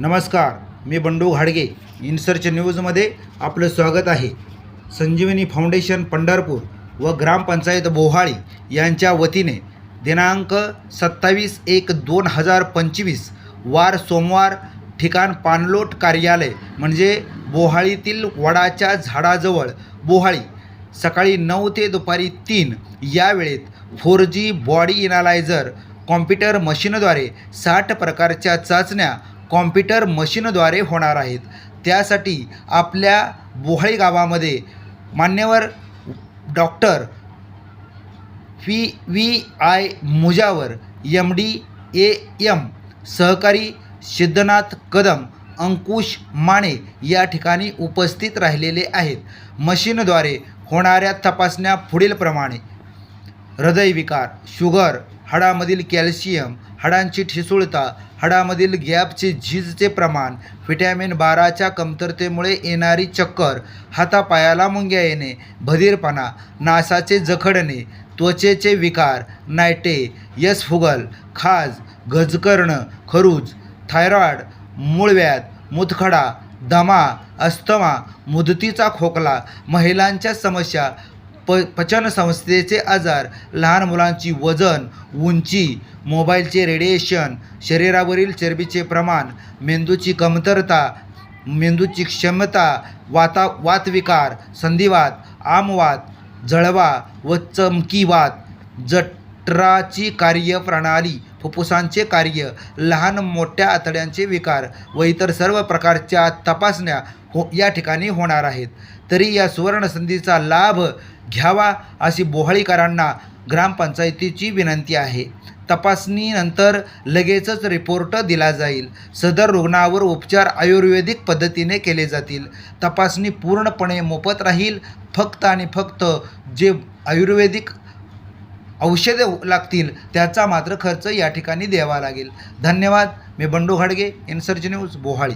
नमस्कार मी बंडू घाडगे. इन्सर्च न्यूजमध्ये आपलं स्वागत आहे. संजीवनी फाउंडेशन पंढरपूर व ग्रामपंचायत बोहाळी यांच्या वतीने दिनांक सत्तावीस एक दोन हजार पंचवीस वार सोमवार ठिकाण पाणलोट कार्यालय म्हणजे बोहाळीतील वडाच्या झाडाजवळ बोहाळी सकाळी नऊ ते दुपारी तीन या वेळेत four G body analyser computer मशीनद्वारे साठ प्रकारच्या चाचण्या कॉम्प्युटर मशीनद्वारे होणार आहेत. त्यासाठी आपल्या बोहाळी गावामध्ये मान्यवर doctor V V I Mujawar M D A M सहकारी सिद्धनाथ कदम अंकुश माने या ठिकाणी उपस्थित राहिलेले आहेत. मशीनद्वारे होणाऱ्या तपासण्या पुढीलप्रमाणे. हृदयविकार शुगर हाडामधील कॅल्शियम हाडांची ठिसूळता हाडामधील गॅपचे झीजचे प्रमाण व्हिटॅमिन बाराच्या कमतरतेमुळे येणारी चक्कर हातापायाला मुंग्या येणे भदीरपणा नासाचे जखडणे त्वचेचे विकार नायटे यस फुगल खाज गजकर्ण खरूज थायरॉइड मूळव्याध मुतखडा दमा अस्थमा मुदतीचा खोकला महिलांच्या समस्या प पचनसंस्थेचे आजार लहान मुलांची वजन उंची मोबाईलचे रेडिएशन शरीरावरील चरबीचे प्रमाण मेंदूची कमतरता मेंदूची क्षमता वाता वातविकार संधिवात आमवात जळवा व चमकीवात जठराची कार्यप्रणाली फुफ्फुसांचे कार्य लहान मोठ्या आतड्यांचे विकार व इतर सर्व प्रकारच्या तपासण्या हो या ठिकाणी होणार आहेत. तरी या सुवर्णसंधीचा लाभ घ्यावा अशी बोहाळीकरांना ग्रामपंचायतीची विनंती आहे. तपासणीनंतर लगेचच रिपोर्ट दिला जाईल. सदर रुग्णावर उपचार आयुर्वेदिक पद्धतीने केले जातील. तपासणी पूर्णपणे मोफत राहील. फक्त आणि फक्त जे आयुर्वेदिक औषधे लागतील त्याचा मात्र खर्च या ठिकाणी द्यावा लागेल. धन्यवाद. मी बंडू घाडगे इन्सर्ज न्यूज बोहाळी.